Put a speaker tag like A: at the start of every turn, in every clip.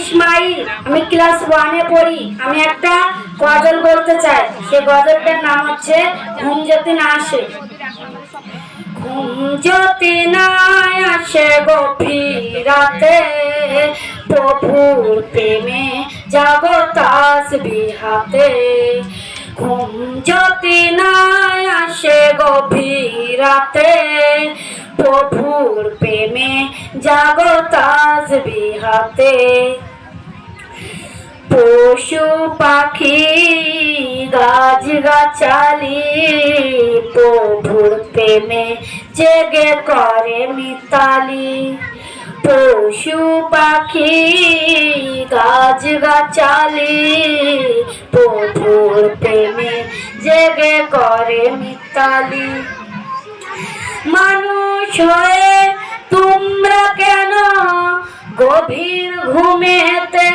A: ইসমাইল, আমি ক্লাস ওয়ানে পড়ি। আমি একটা গজল বলতে চাই। সে গজলটার নাম হচ্ছে ঘুম যদি না আসে। ঘুম যদি না আসে গভীরাতে প্রভুর প্রেমে জগৎ আসবি হাতে ঘুম যদি না আসে গভীরাতে, প্রভুর প্রেমে জগৎ আসবি হাতে পশু পাখি গাছ গাছালি প্রভুর প্রেমে জেগে করে মিতালি। পশু পাখি গাছ গাছালি প্রভুর প্রেমে জেগে করে মিতালি। মানুষ হয়ে কেন গভীর ঘুমেতে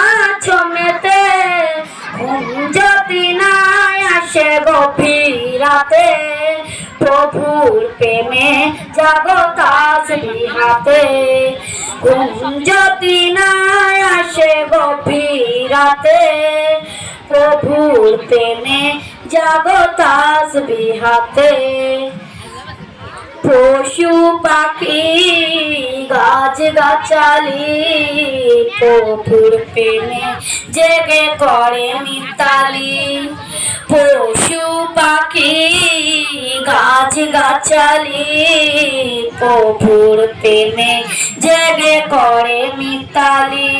A: আছো মেতে যদি না আসে গভীরাতে, প্রভুর প্রেমে জগৎ আসবি হাতে ঘুম যদি না আসে গভীরাতে, প্রভুর প্রেমে জগৎ আসবি হাতে পশু পাখি গাছ গাছালি, প্রভুর প্রেমে জেগে করে মিতালি। পশু পাখি গাছ গাছালি পুকুর প্রেমে জেগে করে মিতালি।